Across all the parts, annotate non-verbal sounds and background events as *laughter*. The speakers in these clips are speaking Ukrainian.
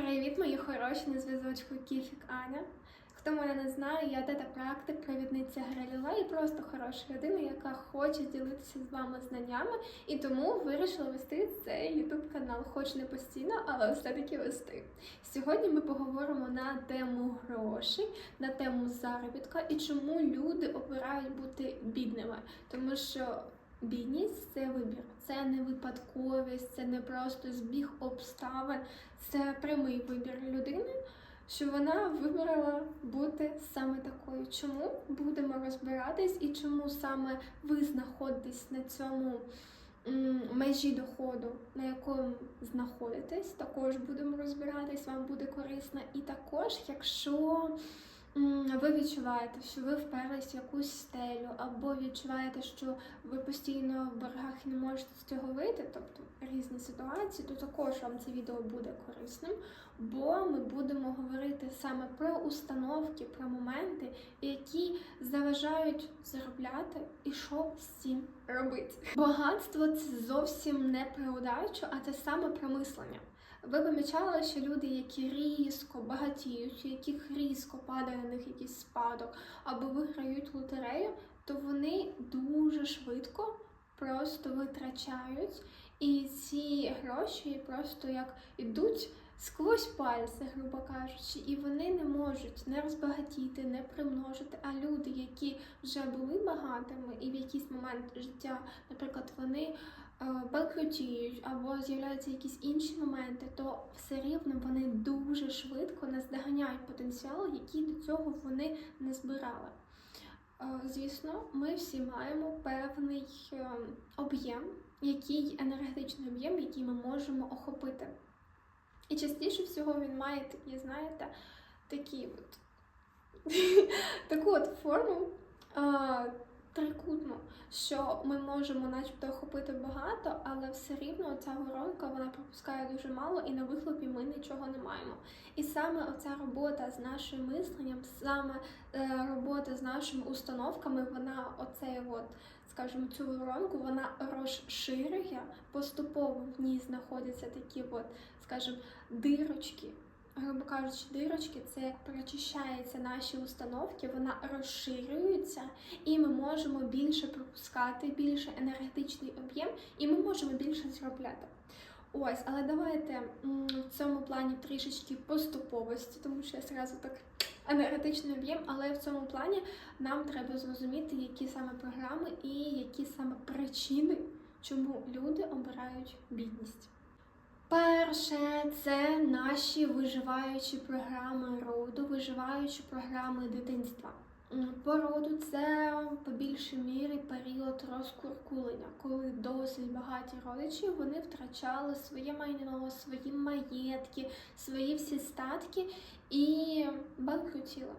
Привіт, мої хороші на зв'язочку Кіфік Аня. Хто мене не знає, я тета практик, провідниця Граліла і просто хороша людина, яка хоче ділитися з вами знаннями, і тому вирішила вести цей YouTube канал, хоч не постійно, але все-таки вести. Сьогодні ми поговоримо на тему грошей, на тему заробітка і чому люди обирають бути бідними, тому що. Бідність це вибір, це не випадковість, це не просто збіг обставин, це прямий вибір людини, що вона вибрала бути саме такою. Чому будемо розбиратись і чому саме ви знаходитесь на цьому межі доходу, на якому знаходитесь, також будемо розбиратись, вам буде корисно. І також, якщо ви відчуваєте, що ви вперлись в якусь стелю, або відчуваєте, що ви постійно в боргах не можете з цього вийти, тобто різні ситуації, то також вам це відео буде корисним, бо ми будемо говорити саме про установки, про моменти, які заважають заробляти і що з цим робити. Багатство це зовсім не про удачу, а це саме про мислення. Ви помічали, що люди, які різко багатіють, яких різко падає на них якийсь спадок, або виграють лотерею, то вони дуже швидко просто витрачають, і ці гроші просто як ідуть сквозь пальці, грубо кажучи, і вони не можуть не розбагатіти, не примножити. А люди, які вже були багатими, і в якийсь момент життя, наприклад, вони е, банкрутіють або з'являються якісь інші моменти, то все рівно вони дуже швидко наздоганяють потенціал, який до цього вони не збирали. Е, Звісно, ми всі маємо певний е, об'єм, який енергетичний об'єм, який ми можемо охопити. І частіше всього він має такі, знаєте, такі от *laughs* таку от форму а, що ми можемо начебто охопити багато, але все рівно ця воронка вона пропускає дуже мало, і на вихлопі ми нічого не маємо. І саме оця робота з нашим мисленням, саме е, робота з нашими установками, вона оцей от, скажімо, цю воронку вона розширює, поступово в ній знаходяться такі от, скажімо, дирочки. Грубо кажучи, дирочки це як прочищаються наші установки, вона розширюється, і ми можемо більше пропускати, більше енергетичний об'єм, і ми можемо більше зробляти. Ось, але давайте в цьому плані трішечки поступовості, тому що я зразу так енергетичний об'єм, але в цьому плані нам треба зрозуміти, які саме програми і які саме причини, чому люди обирають бідність. Перше, це наші виживаючі програми роду, виживаючі програми дитинства. По роду це по більшій мірі період розкуркулення, коли досить багаті родичі вони втрачали своє майно, свої маєтки, свої всі статки і банкрутіли.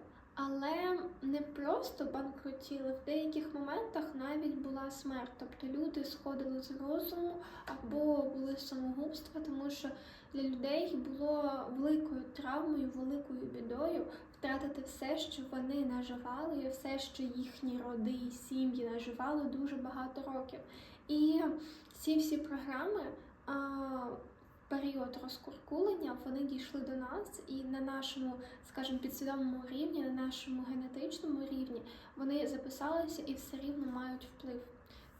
Але не просто банкрутіли, в деяких моментах навіть була смерть. Тобто люди сходили з розуму або були самогубства, тому що для людей було великою травмою, великою бідою втратити все, що вони наживали, і все, що їхні роди і сім'ї наживали дуже багато років. І ці всі програми. Період розкуркулення вони дійшли до нас, і на нашому, скажімо, підсвідомому рівні, на нашому генетичному рівні вони записалися і все рівно мають вплив.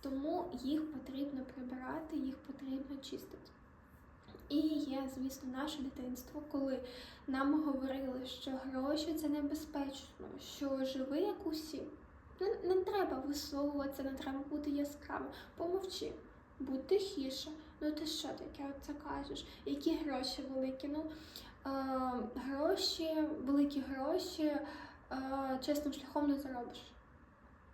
Тому їх потрібно прибирати, їх потрібно чистити. І є, звісно, наше дитинство, коли нам говорили, що гроші це небезпечно, що живи як усі. Не, не треба висовуватися, не треба бути яскравим. Помовчи, будь тихіше. Ну ти що таке оце кажеш? Які гроші великі? Ну е, гроші, великі гроші е, чесним шляхом не заробиш.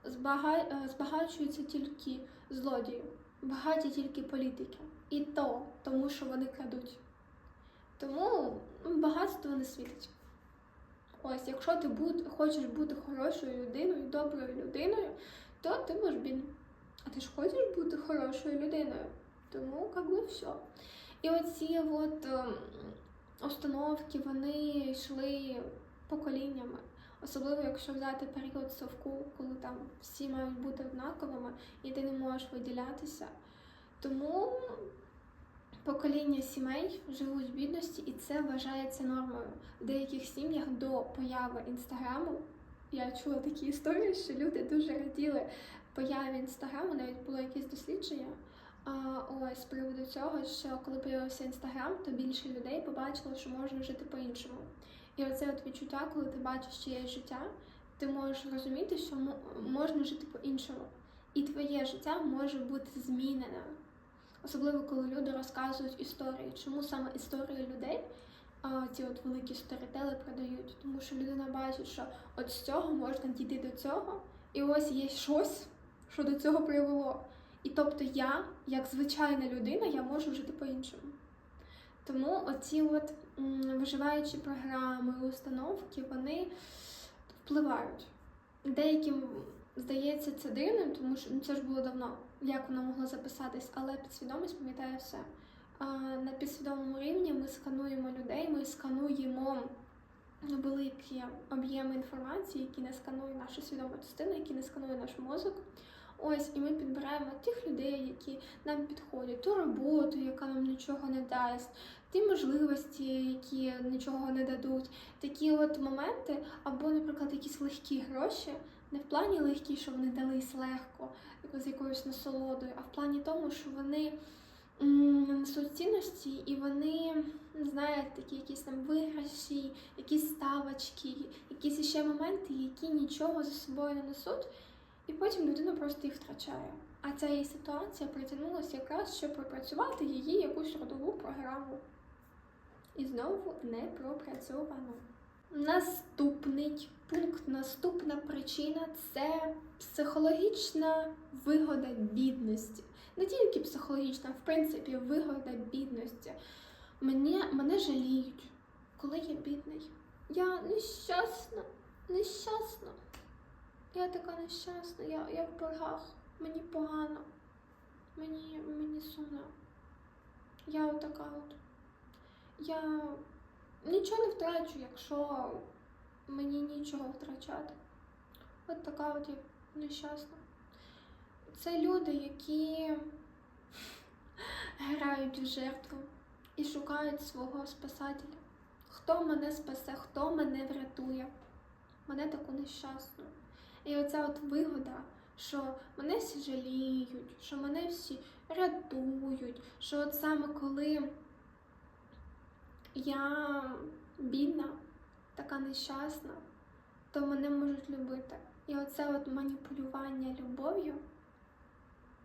Збага... е, Збагачуються тільки злодії, багаті тільки політики. І то, тому що вони крадуть. Тому ну, багатство не світить. Ось, якщо ти буд, хочеш бути хорошою людиною, доброю людиною, то ти будеш бідним. А ти ж хочеш бути хорошою людиною. Тому как би все. І оці от установки вони йшли поколіннями. Особливо, якщо взяти період совку, коли там всі мають бути однаковими і ти не можеш виділятися. Тому покоління сімей живуть в бідності, і це вважається нормою. В деяких сім'ях до появи інстаграму я чула такі історії, що люди дуже раділи появі інстаграму, навіть було якесь дослідження. Ось з приводу цього, що коли появився інстаграм, то більше людей побачило, що можна жити по-іншому. І оце от відчуття, коли ти бачиш чиєсь життя, ти можеш розуміти, що можна жити по-іншому. І твоє життя може бути змінене. Особливо, коли люди розказують історії. Чому саме історії людей а, ці от великі сторітели продають? Тому що людина бачить, що от з цього можна дійти до цього, і ось є щось, що до цього привело. І тобто я, як звичайна людина, я можу жити по-іншому. Тому оці от виживаючі програми, установки, вони впливають. Деяким здається це дивним, тому що ну, це ж було давно, як воно могло записатись, але підсвідомість пам'ятає все. А, на підсвідомому рівні ми скануємо людей, ми скануємо великі об'єми інформації, які не сканує наша свідома частина, які не сканує наш мозок. Ось, і ми підбираємо тих людей, які нам підходять, ту роботу, яка нам нічого не дасть, ті можливості, які нічого не дадуть. Такі от моменти, або, наприклад, якісь легкі гроші, не в плані легкі, що вони дались легко, з якоюсь насолодою, а в плані тому, що вони несуть цінності і вони, знаєте, такі якісь там виграші, якісь ставочки, якісь ще моменти, які нічого за собою не несуть. І потім людина просто їх втрачає. А ця її ситуація притягнулася якраз, щоб пропрацювати її якусь родову програму. І знову не пропрацьовано. Наступний пункт, наступна причина це психологічна вигода бідності. Не тільки психологічна, в принципі, вигода бідності. Мене, мене жаліють, коли я бідний. Я нещасна, нещасна. Я така нещасна, я, я в боргах, мені погано, мені, мені сумно. Я отака от. Я нічого не втрачу, якщо мені нічого втрачати. От така от я нещасна. Це люди, які грають в жертву і шукають свого спасателя. Хто мене спасе, хто мене врятує? Мене таку нещасну. І оця от вигода, що мене всі жаліють, що мене всі рятують, що от саме коли я бідна, така нещасна, то мене можуть любити. І оце от маніпулювання любов'ю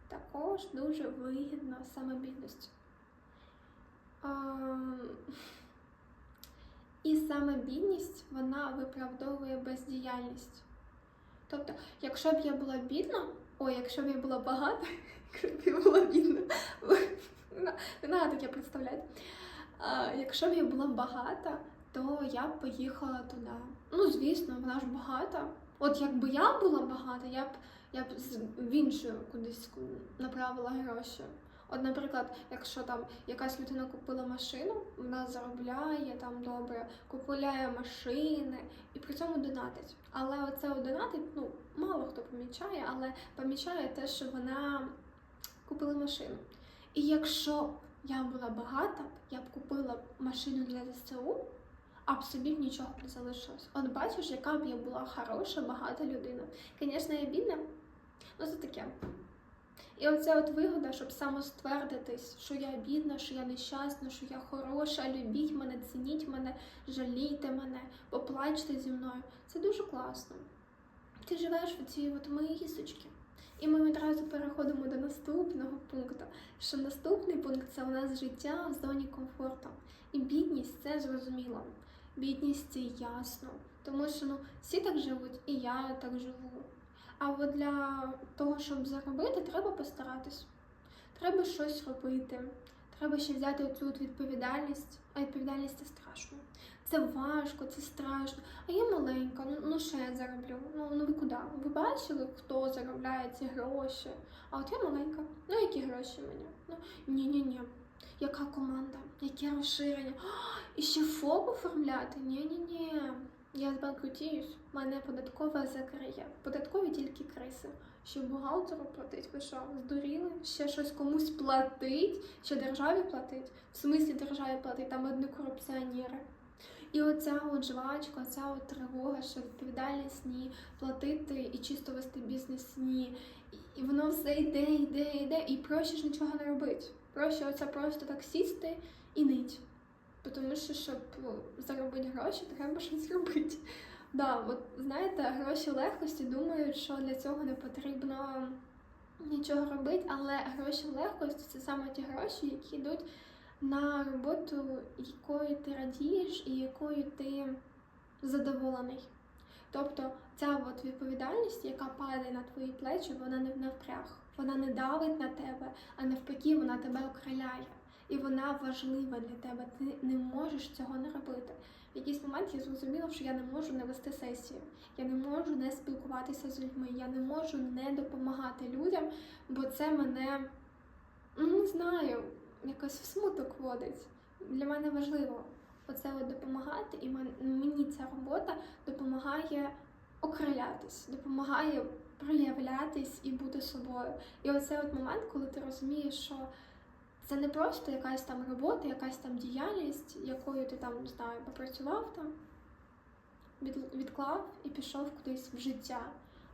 також дуже вигідно саме бідності. І саме бідність вона виправдовує бездіяльність. Тобто, якщо б я була бідна, ой, якщо б я була багата, *laughs* якщо б я була бідна, не треба таке представляти. Якщо б я була багата, то я б поїхала туди. Ну, звісно, вона ж багата. От якби я була багата, я б я б в іншу кудись направила гроші. От, наприклад, якщо там якась людина купила машину, вона заробляє там добре, купує машини і при цьому донатить. Але оце донатить, ну, мало хто помічає, але помічає те, що вона купила машину. І якщо я була багата, я б купила машину для ЗСУ, а б собі нічого не залишилось. От бачиш, яка б я була хороша, багата людина. Звісно, я бідна, ну це таке. І оце от вигода, щоб самоствердитись, що я бідна, що я нещасна, що я хороша, любіть мене, цініть мене, жалійте мене, поплачте зі мною. Це дуже класно. Ти живеш в цій от мисочці. І ми відразу переходимо до наступного пункту. Що наступний пункт це у нас життя в зоні комфорту. І бідність це зрозуміло. Бідність це ясно. Тому що ну, всі так живуть, і я так живу. А от для того, щоб заробити, треба постаратись. Треба щось робити. Треба ще взяти цю відповідальність, а відповідальність це страшно. Це важко, це страшно. А я маленька, ну, ну що я зароблю? Ну, ну ви куди? Ви бачили, хто заробляє ці гроші? А от я маленька. Ну які гроші мені? Ну ні-ні-ні. Яка команда? Яке розширення? А, і ще ФОП оформляти? Ні-ні-ні. Я збанкрутіюсь, мене податкова закриє. Податкові тільки криси. Що бухгалтеру платить, ви що, здуріли? Ще щось комусь платить, ще державі платить. В смислі державі платить, там одні корупціонери. І оця от жвачка, оця от тривога, що відповідальність ні, платити і чисто вести бізнес ні. І- воно все йде, йде, йде, і проще ж нічого не робити. Проще оце просто так сісти і нить. Тому що, щоб заробити гроші, треба щось робити. Да, от знаєте, гроші легкості думають, що для цього не потрібно нічого робити, але гроші легкості це саме ті гроші, які йдуть на роботу, якою ти радієш і якою ти задоволений. Тобто ця от відповідальність, яка падає на твої плечі, вона не навпряг, вона не давить на тебе, а навпаки, вона тебе окриляє. І вона важлива для тебе. Ти не можеш цього не робити. В якийсь момент я зрозуміла, що я не можу не вести сесію, я не можу не спілкуватися з людьми, я не можу не допомагати людям, бо це мене ну, не знаю, якось в смуток водить. Для мене важливо оце от допомагати, і мені ця робота допомагає окрилятись, допомагає проявлятись і бути собою. І оце от момент, коли ти розумієш, що це не просто якась там робота, якась там діяльність, якою ти там не знаю, попрацював там, від, відклав і пішов кудись в життя.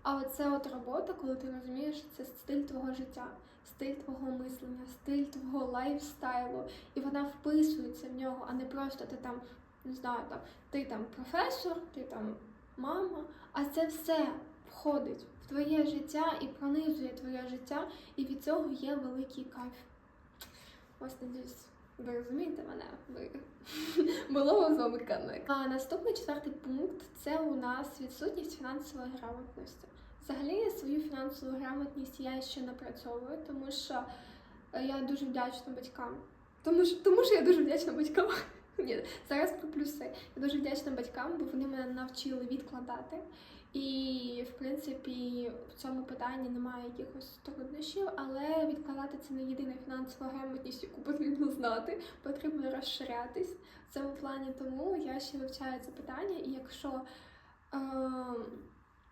А оце от робота, коли ти розумієш, це стиль твого життя, стиль твого мислення, стиль твого лайфстайлу, і вона вписується в нього, а не просто ти там, не знаю, там ти там професор, ти там мама, а це все входить в твоє життя і пронизує твоє життя, і від цього є великий кайф. Ось надіюсь, ви розумієте мене, ви *laughs* було з вами каник. А наступний четвертий пункт це у нас відсутність фінансової грамотності. Взагалі свою фінансову грамотність я ще напрацьовую, тому що е, я дуже вдячна батькам. Тому що, тому що я дуже вдячна батькам. *laughs* Ні, зараз про плюси. Я дуже вдячна батькам, бо вони мене навчили відкладати. І, в принципі, в цьому питанні немає якихось труднощів, але відкладати це не єдина фінансова грамотність, яку потрібно знати, потрібно розширятись в цьому плані. Тому я ще вивчаю це питання, і якщо е,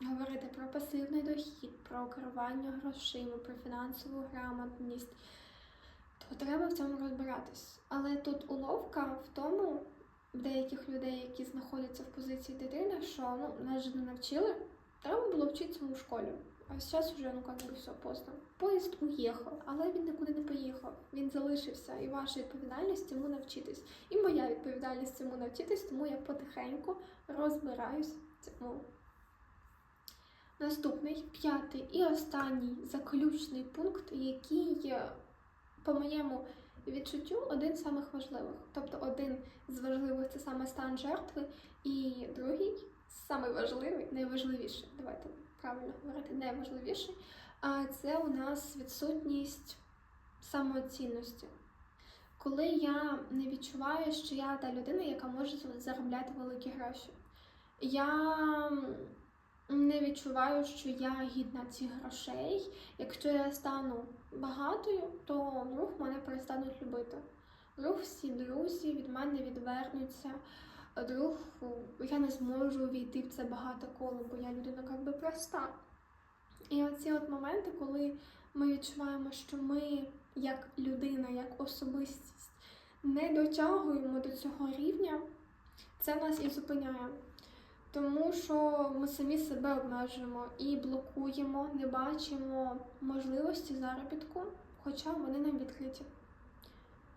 говорити про пасивний дохід, про керування грошима, про фінансову грамотність, то треба в цьому розбиратись. Але тут уловка в тому, деяких людей, які знаходяться в позиції дитини, що ну, нас же не навчили, треба було вчитися у школі. А зараз вже ну би все поздно. Поїзд уїхав, але він нікуди не поїхав. Він залишився, і ваша відповідальність цьому навчитись. І моя відповідальність цьому навчитись, тому я потихеньку розбираюсь цьому. Наступний, п'ятий і останній заключний пункт, який, по моєму відчуттю, один з самих важливих. Тобто один з важливих це саме стан жертви, і другий самий важливий, найважливіший. Давайте правильно говорити, найважливіший. Це у нас відсутність самооцінності. Коли я не відчуваю, що я та людина, яка може заробляти великі гроші. Я не відчуваю, що я гідна цих грошей. Якщо я стану багатою, то вдруг мене перестануть любити. Вдруг всі друзі від мене відвернуться. Вдруг я не зможу увійти в це багато коло, бо я людина як би проста. І оці от моменти, коли ми відчуваємо, що ми, як людина, як особистість, не дотягуємо до цього рівня, це нас і зупиняє. Тому що ми самі себе обмежуємо і блокуємо, не бачимо можливості заробітку, хоча вони нам відкриті.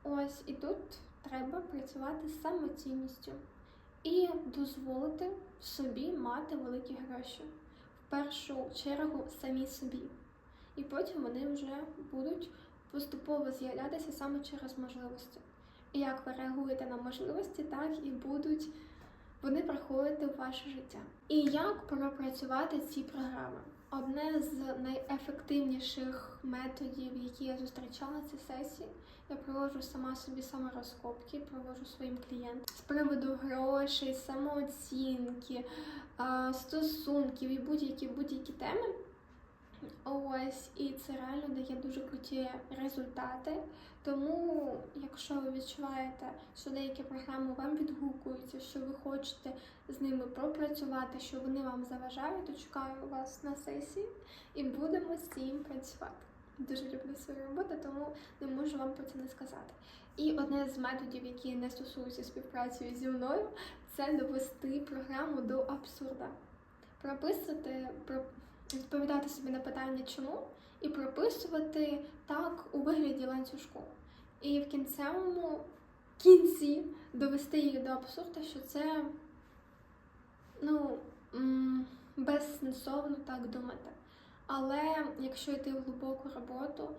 Ось і тут треба працювати з самоцінністю і дозволити собі мати великі гроші. В першу чергу самі собі. І потім вони вже будуть поступово з'являтися саме через можливості. І як ви реагуєте на можливості, так і будуть вони приходять в ваше життя. І як пропрацювати ці програми? Одне з найефективніших методів, які я зустрічала, це сесії. Я проводжу сама собі саморозкопки, проводжу своїм клієнтам з приводу грошей, самооцінки, стосунків і будь-які будь-які теми. Ось, і це реально дає дуже круті результати. Тому, якщо ви відчуваєте, що деякі програми вам відгукуються, що ви хочете з ними пропрацювати, що вони вам заважають, то чекаю вас на сесії і будемо з цим працювати. Дуже люблю свою роботу, тому не можу вам про це не сказати. І одне з методів, які не стосуються співпраці зі мною, це довести програму до абсурда. Прописувати, про- відповідати собі на питання чому, і прописувати так у вигляді ланцюжку. І в кінцевому кінці довести її до абсурду, що це ну, безсенсовно так думати. Але якщо йти в глибоку роботу,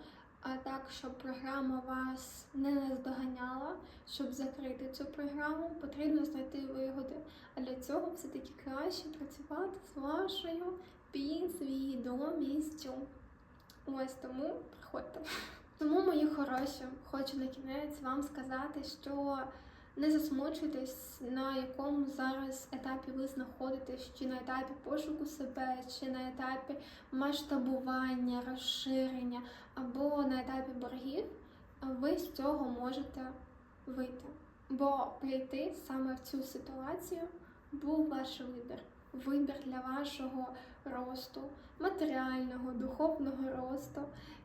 а так, щоб програма вас не наздоганяла, щоб закрити цю програму, потрібно знайти вигоди. А для цього все-таки краще працювати з вашою підсвідомістю. Ось тому приходьте. Тому, мої хороші, хочу на кінець вам сказати, що не засмучуйтесь, на якому зараз етапі ви знаходитесь, чи на етапі пошуку себе, чи на етапі масштабування, розширення, або на етапі боргів, ви з цього можете вийти. Бо прийти саме в цю ситуацію був ваш вибір. Вибір для вашого росту, матеріального, духовного росту.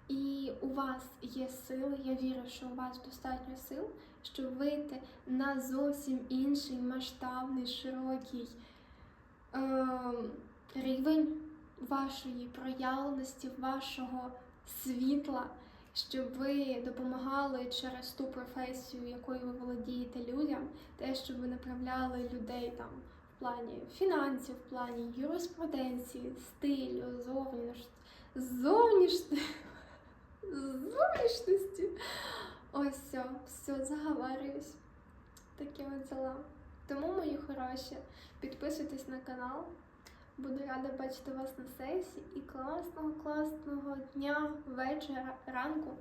І у вас є сили, я вірю, що у вас достатньо сил, щоб вийти на зовсім інший масштабний, широкий ем, рівень вашої проявленості, вашого світла, щоб ви допомагали через ту професію, якою ви володієте людям, те, щоб ви направляли людей там в плані фінансів, в плані юриспруденції, стилю, зовніш... Зовнішності. Ось все, все, заговарююсь. Такі от дела. Тому, мої хороші, підписуйтесь на канал. Буду рада бачити вас на сесії і класного, класного дня, вечора, ранку.